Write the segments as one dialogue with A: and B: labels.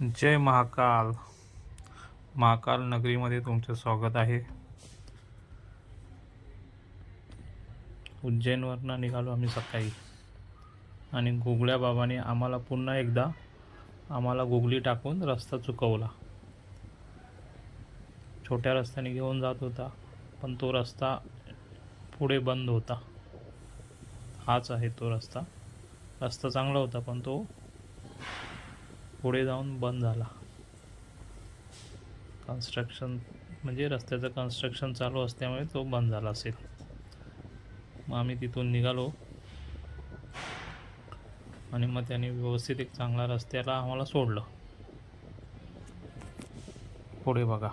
A: जय महाकाल. महाकाल नगरीमध्ये तुमचं स्वागत आहे. उज्जैनवरनं निघालो आम्ही सकाळी. आणि गुगल्या बाबाने आम्हाला पुन्हा एकदा आम्हाला गुगली टाकून रस्ता चुकवला. छोट्या रस्त्याने घेऊन जात होता पण तो रस्ता पुढे बंद होता. हाच आहे तो रस्ता. रस्ता चांगला होता पण तो पुढे जाऊन बंद झाला. कन्स्ट्रक्शन म्हणजे रस्त्याचं कन्स्ट्रक्शन चालू असल्यामुळे तो बंद झाला असेल. मग आम्ही तिथून निघालो. आणि मग त्याने व्यवस्थित एक चांगला रस्त्याला आम्हाला सोडलं. पुढे बघा.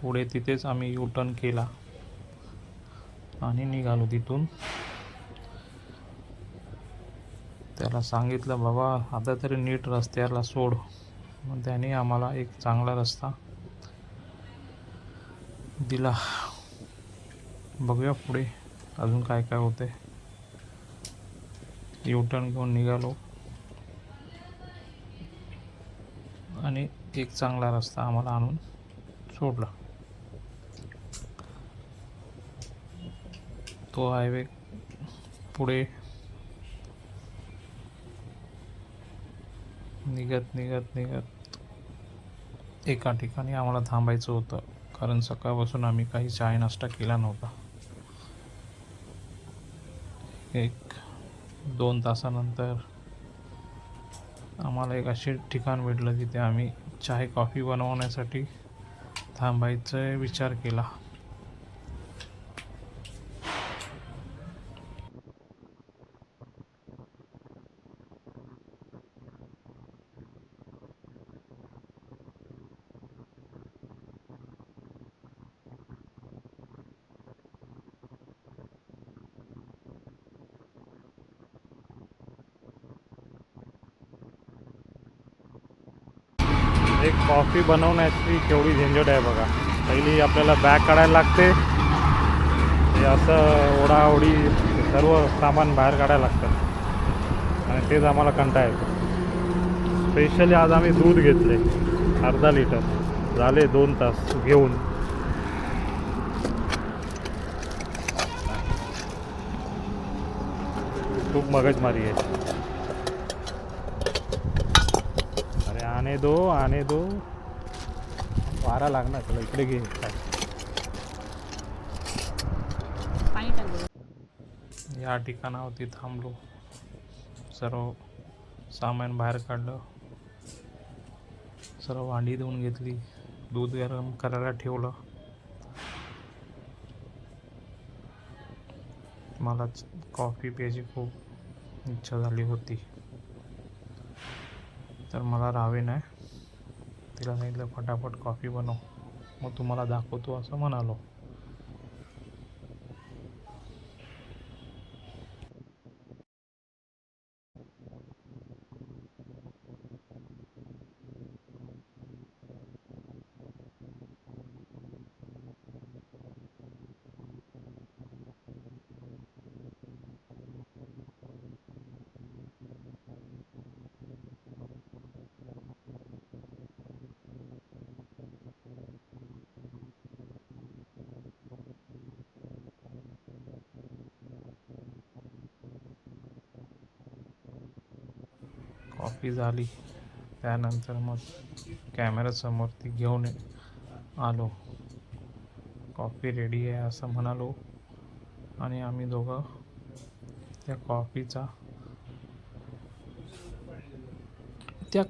A: पुढे तिथेच आम्ही यू टर्न केला. आणि निघालो तिथून. त्याला सांगितलं बाबा आता तरी नीट रस्त्याला सोड. मग त्याने आम्हाला एक चांगला रस्ता दिला. बघूया पुढे अजून काय काय होते यू टर्न घेऊन निघालो. आणि एक चांगला रस्ता आम्हाला आणून सोडला. तो हायवे पुढे निघत निघत निघत. एका ठिकाणी आम्हाला थांबायचं होतं. कारण सकाळपासून आम्ही काही चाय नाश्ता केला नव्हता. एक दोन तासानंतर आम्हाला एक असे ठिकाण भेटलं तिथे आम्ही चाय कॉफी बनवण्यासाठी थांबायचा विचार केला एक कॉफी बनवण्याची केवढी झंझट आहे बघा. पहिली आपल्याला बॅग काढायला लागते. हे असं ओढाओढी सर्व सामान बाहेर काढायला लागतं. आणि तेच आम्हाला कंटाळ येतो. स्पेशली आज आम्ही दूध घेतले. अर्धा लिटर. झाले दोन तास घेऊन. खूप मगजमारी आहे. आने दो आने दो। वारा लागणार तुला इकडे घे
B: पाणी टाकलं
A: या ठिकाणावरती थांबलो. सर्व सामान बाहेर काढलं. सर्व भांडी धुवून घेतली. दूध गरम करायला ठेवलं. मला कॉफी प्यायची खूप इच्छा झाली होती. तर मला राहावे नाही. तिला सांगितलं फटाफट कॉफी बनव. मग तुम्हाला दाखवतो असं म्हणालो. कॉफी झाली त्यानंतर मग कॅमेरासमोर ती घेऊन आलो. कॉफी रेडी आहे असं म्हणालो. आणि आम्ही दोघं त्या कॉफीचा त्या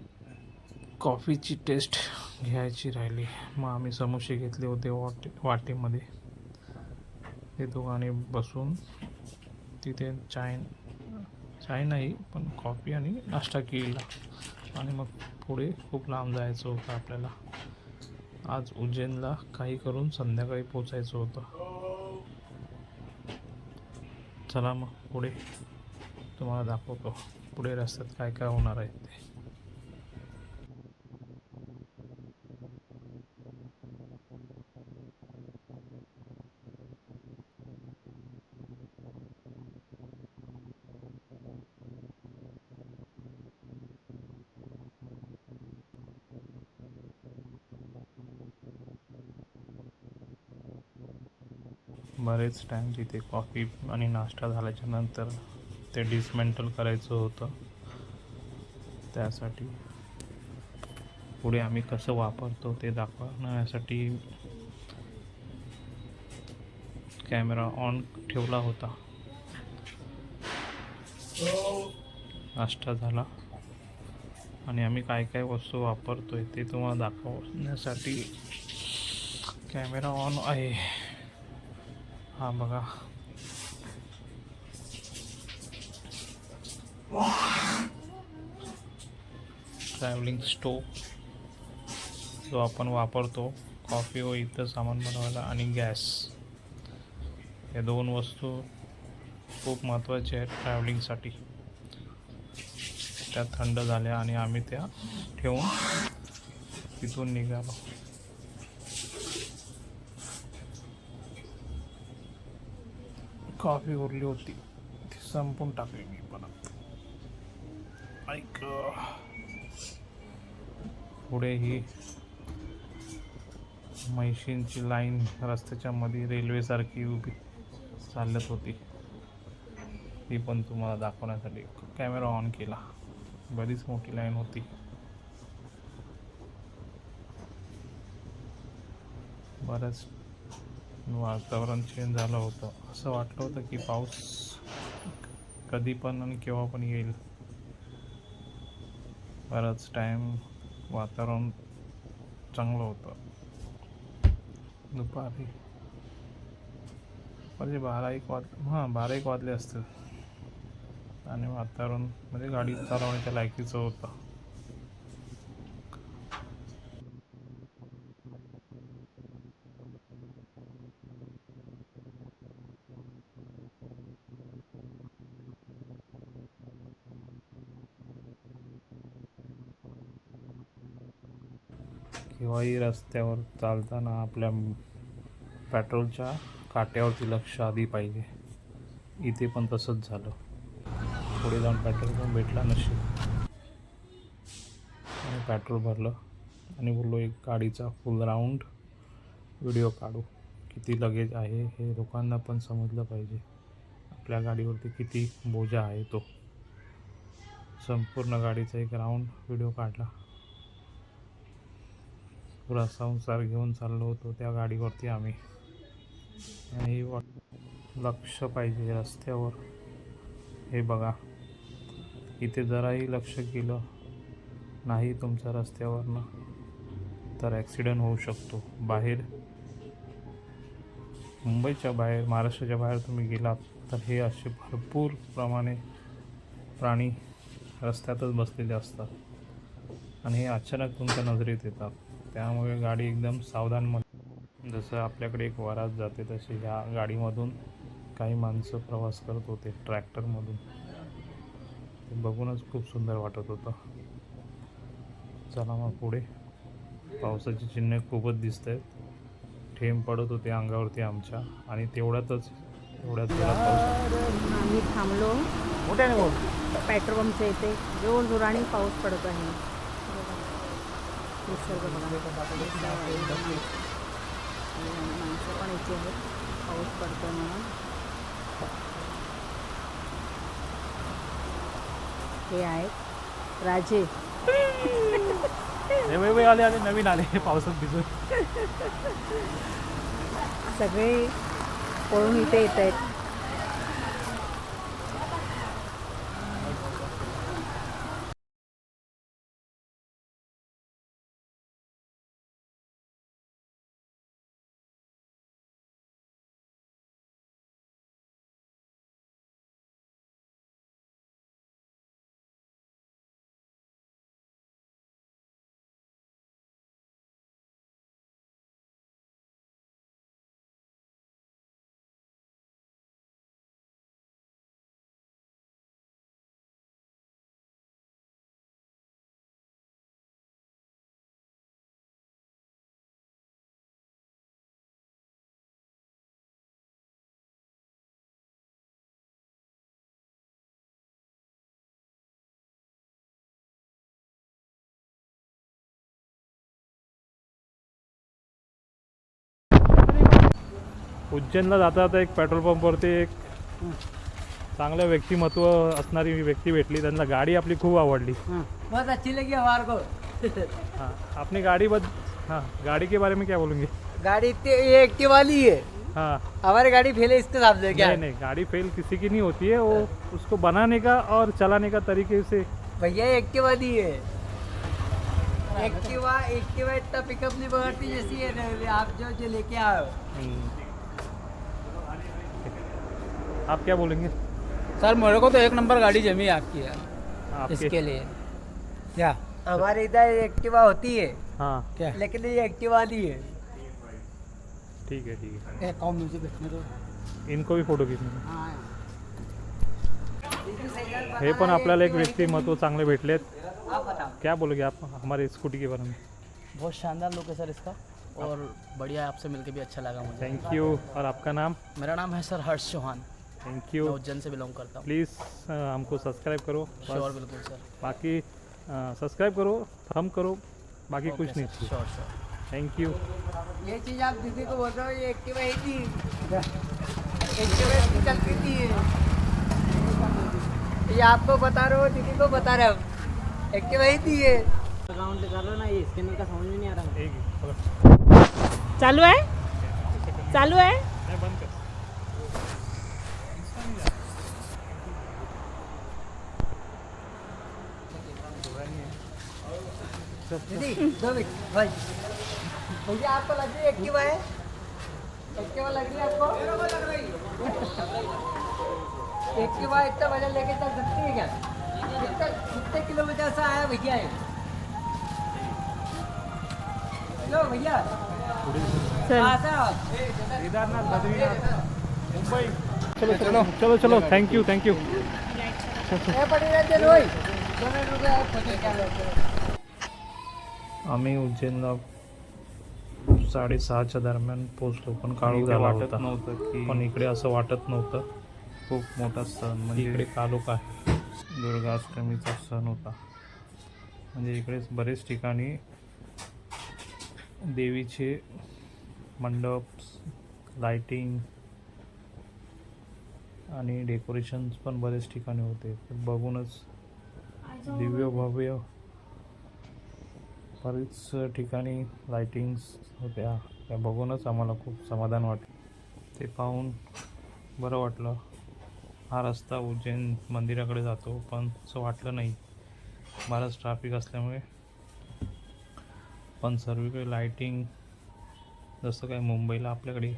A: कॉफीची टेस्ट घ्यायची राहिली. मग आम्ही समोसे घेतले होते वाटे वाटेमध्ये. ते दोघांनी बसून तिथे चाय चाय नाही पण कॉफी आणि नाश्ता केला. आणि मग पुढे खूप लांब जायचं होतं आपल्याला. आज उज्जैनला काही करून संध्याकाळी पोचायचं होतं. चला मग पुढे. तुम्हाला दाखवतो पुढे रस्त्यात काय काय होणार आहे ते. बरेच टाईम तिथे कॉफी आणि नाश्ता झाल्याच्यानंतर ते डिसमेंटल करायचं होतं. त्यासाठी. पुढे आम्ही कसं वापरतो ते दाखवण्यासाठी कॅमेरा ऑन ठेवला होता. नाश्ता झाला. आणि आम्ही काय काय वस्तू वापरतोय ते तुम्हाला दाखवण्यासाठी कॅमेरा ऑन आहे. हा बघा. ट्रॅव्हलिंग स्टोव जो आपण वापरतो कॉफी व इतर सामान बनवायला आणि गॅस या दोन वस्तू खूप महत्त्वाच्या आहेत ट्रॅव्हलिंगसाठी त्या थंड झाल्या आणि आम्ही त्या ठेवून तिथून निघालो. कॉफी उरली होती. ती संपून टाकली मी परत. ऐक पुढे ही म्हैशींची लाईन रस्त्याच्या मध्ये रेल्वेसारखी उभी चालत होती. ती पण तुम्हाला दाखवण्यासाठी कॅमेरा ऑन केला. बरीच मोठी लाईन होती. बरंच वातावरण चेंज झालं होतं. असं वाटलं होतं की पाऊस कधी पण आणि केव्हा पण येईल. बराच टाईम वातावरण चांगलं होतं. दुपारी. म्हणजे बारा एक वाज हां बारा एक वाजले असतील. आणि वातावरण म्हणजे गाडी चालवण्याच्या लायकीचं होतं. केव्हाही रस्त्यावर चालताना आपल्या पेट्रोलच्या काट्यावरती लक्ष आधी पाहिजे. इथे पण तसंच झालं. पुढे जाऊन पेट्रोल पण भेटला नशीब. आणि पेट्रोल भरलं. आणि बोललो एक गाडीचा फुल राऊंड व्हिडिओ काढू. किती लगेज आहे हे लोकांना पण समजलं पाहिजे. आपल्या गाडीवरती किती बोजा आहे तो. संपूर्ण गाडीचा एक राऊंड व्हिडिओ काढला. पुरा संसार घेऊन चाललो होतो त्या गाडीवरती आम्ही. आणि वाट लक्ष पाहिजे रस्त्यावर. हे बघा. इथे जराही लक्ष केलं नाही तुमच्या रस्त्यावरनं तर ॲक्सिडेंट होऊ शकतो. बाहेर. मुंबईच्या बाहेर महाराष्ट्राच्या बाहेर तुम्ही गेलात तर हे असे भरपूर प्रमाणे प्राणी रस्त्यातच बसलेले असतात. आणि हे अचानक तुमच्या नजरेत येतात. त्यामुळे गाडी एकदम सावधानमध्ये जसं आपल्याकडे एक वरात जाते तशी ह्या गाडीमधून काही माणसं प्रवास करत होते ट्रॅक्टरमधून. ते बघूनच खूप सुंदर वाटत होतं. चला मग पुढे. पावसाची चिन्हे खूपच दिसत आहेत थेंब पडत होते अंगावरती आमच्या आणि तेवढ्यातच पाऊस
B: आम्ही थांबलो. पेट्रोल पंपच्या इथे. जोर जोराने पाऊस पडत आहे. निसर्ग बघा. माणसं पण इथे आहेत पाऊस पडतोय म्हणून हे आहेत राजे
A: आले आले नवीन आले पावसात भिजून
B: सगळे पळून इथे येत आहेत
A: उज्जैनला जाता जाता एक पेट्रोल पंपवरती एक चांगलं व्यक्तिमत्व असणारी व्यक्ती भेटली. त्यांना गाडी आपली खूप आवडली.
C: बहुत अच्छी लगी हमारे को
A: हाँ. अपनी गाड़ी बद हाँ. गाड़ी के बारे में क्या बोलेंगे?
C: गाड़ी इतनी ये एक्टिव वाली है
A: हाँ.
C: हमारी गाड़ी फेल है इसके साथ से क्या?
A: नहीं नहीं. गाड़ी फेल किसी की नहीं होती है. वो उसको बनाने का और चलाने का तरीके से
C: भैया एक्टिव वाली है. एक्टिवा एक्टिवा इतना पिकअप नहीं पकड़ती जैसी है आप जो जो लेके आए हो।
A: आप क्या बोलेंगे?
D: सर मेरे को तो एक नंबर गाड़ी जमी है आपकी यार इसके लिए। क्या
C: हमारे इधर एक्टिवा होती है।
A: हाँ।
D: क्या?
C: लेकिन ये एक्टिव वाली है।
A: ठीक है ठीक है।
D: एक कॉम म्यूजिक देखने दो?
A: इनको भी फोटो खींचणे
D: हाँ
A: हे पण आपल्याला एक व्यक्तिमत्व चांगले भेटलेत। क्या बोलोगे आप हमारे स्कूटी के बारे में?
D: बहुत शानदार लुक है सर इसका और बढ़िया आपसे मिलके भी अच्छा लगा मुझे।
A: थैंक यू और आपका नाम?
D: मेरा नाम है सर हर्ष चौहान।
A: थैंक
D: मैं
A: यू
D: उज्जैन से बिलोंग करता हूँ।
A: प्लीज़ हमको सब्सक्राइब करो।
D: श्योर बिल्कुल सर
A: बाकी सब्सक्राइब करो हम करो बाकी कुछ नहीं।
D: श्योर श्योर
A: थैंक यू
C: ये चीज़ आप दीदी को बोल रहे हो ये एक्टिवा ही थी एक्टिवा चलती थी ये आपको बता रहे हो दीदी को बता रहे हो। एक्टिवा ही थी ये
D: अकाउंट कर लो ना ये स्कैनर का समझ में नहीं आ रहा।
A: एक चलो
B: चालू आहे चालू आहे
A: नाही, बंद कर
C: दीदी दो मिनट। भाई भैया आपको लग रही है एक्टिवा है? एक्टिवा लग रही है आपको? एक्टिवा इतना वज़न लेके चल सकती है क्या? कितने कितने किलोमीटर से आया भैया ये। लो भैया। कहाँ से आओ?
A: केदारनाथ बद्रीनाथ। मुंबई। चलो चलो चलो चलो। थँक यू थँक यू
C: पड़ी रहते रोई। रुपये
A: आम्ही उज्जैनला साडेसहाच्या दरम्यान पोचलो पण काळोख झाला होता.
E: नव्हतं
A: पण
E: की
A: इकडे असं वाटत नव्हतं.
E: खूप मोठा सण
A: इकडे
E: म्हणजे
A: कालोख आहे
E: दुर्गाष्टमीचा सण होता.
A: म्हणजे इकडे बरेच ठिकाणी देवीचे मंडप लाइटिंग आणि डेकोरेशन्स पण बरेच ठिकाणी होते. बघूनच दिव्य भव्य बरीच ठिकाणी लायटिंग्स होत्या. त्या बघूनच आम्हाला खूप समाधान वाटलं. ते पाहून बरं वाटलं. हा रस्ता उज्जैन मंदिराकडे जातो पण असं वाटलं नाही. बराच ट्रॅफिक असल्यामुळे. पण सर्वीकडे लायटिंग जसं काय मुंबईला आपल्याकडे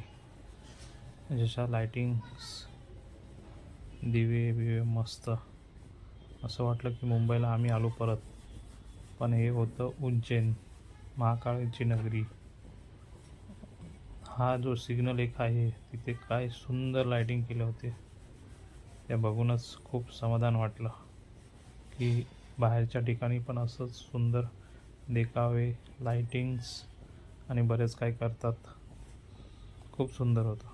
A: जशा लायटिंग्स दिवे बिवे मस्त. असं वाटलं की मुंबईला आम्ही आलो परत. पण हे होतं उज्जैन महाकाळीची नगरी. हा जो सिग्नल एक आहे तिथे काय सुंदर लायटिंग केले होते ते बघूनच खूप समाधान वाटलं. की बाहेरच्या ठिकाणी पण असंच सुंदर देखावे लायटिंग्स आणि बरेच काही करतात. खूप सुंदर होतं.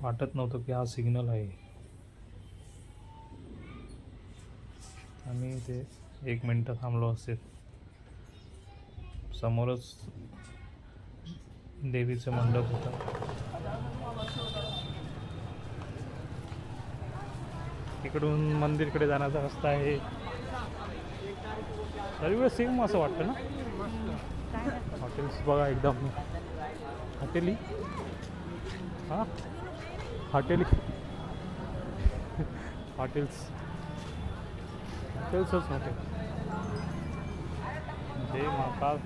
A: वाटत नव्हतं की हा सिग्नल आहे. आम्ही इथे एक मिनटं थांबलो असेल. समोरच देवीचं मंडप होतं. इकडून मंदिरकडे जाण्याचा रस्ता आहे. सर्व सेम असं वाटतं ना? हॉटेल्स बघा एकदम. हॉटेली? हां? हॉटेली. हॉटेल्स. हॉटेल्सच नव्हते जय महाकाल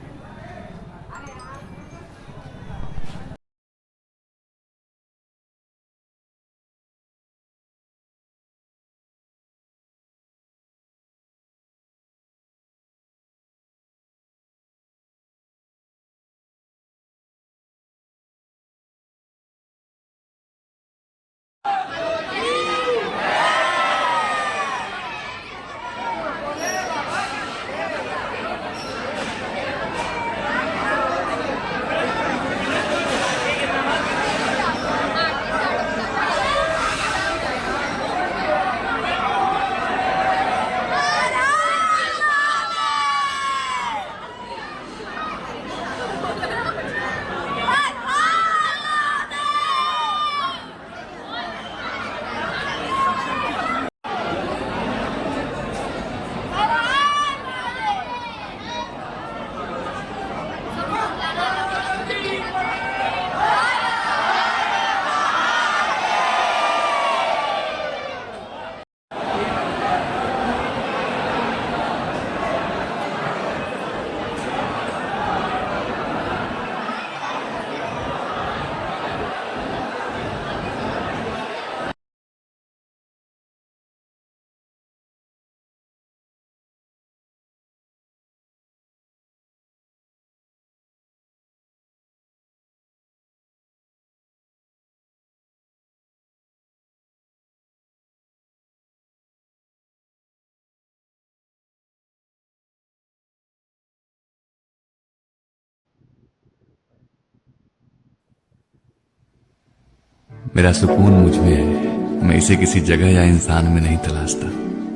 F: मेरा सुकून मुझमें है। मैं इसे किसी जगह या इंसान में नहीं तलाशता।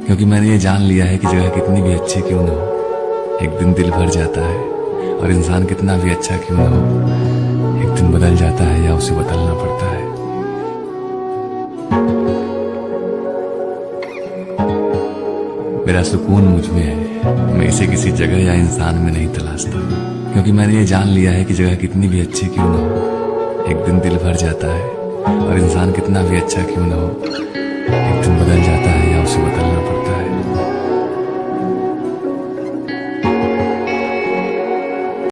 F: क्योंकि मैंने ये जान लिया है कि जगह कितनी भी अच्छी क्यों ना हो। एक दिन दिल भर जाता है और इंसान कितना भी अच्छा क्यों ना हो, एक दिन बदल जाता है या उसे बदलना पड़ता है। मेरा सुकून मुझमें है। मैं इसे किसी जगह या इंसान में नहीं तलाशता। क्योंकि मैंने ये जान लिया है कि जगह कितनी भी अच्छी क्यों ना हो, एक दिन दिल भर जाता है। और इंसान कितना भी अच्छा क्यों ना हो एक दिन बदल जाता है या उसे बदलना पड़ता है।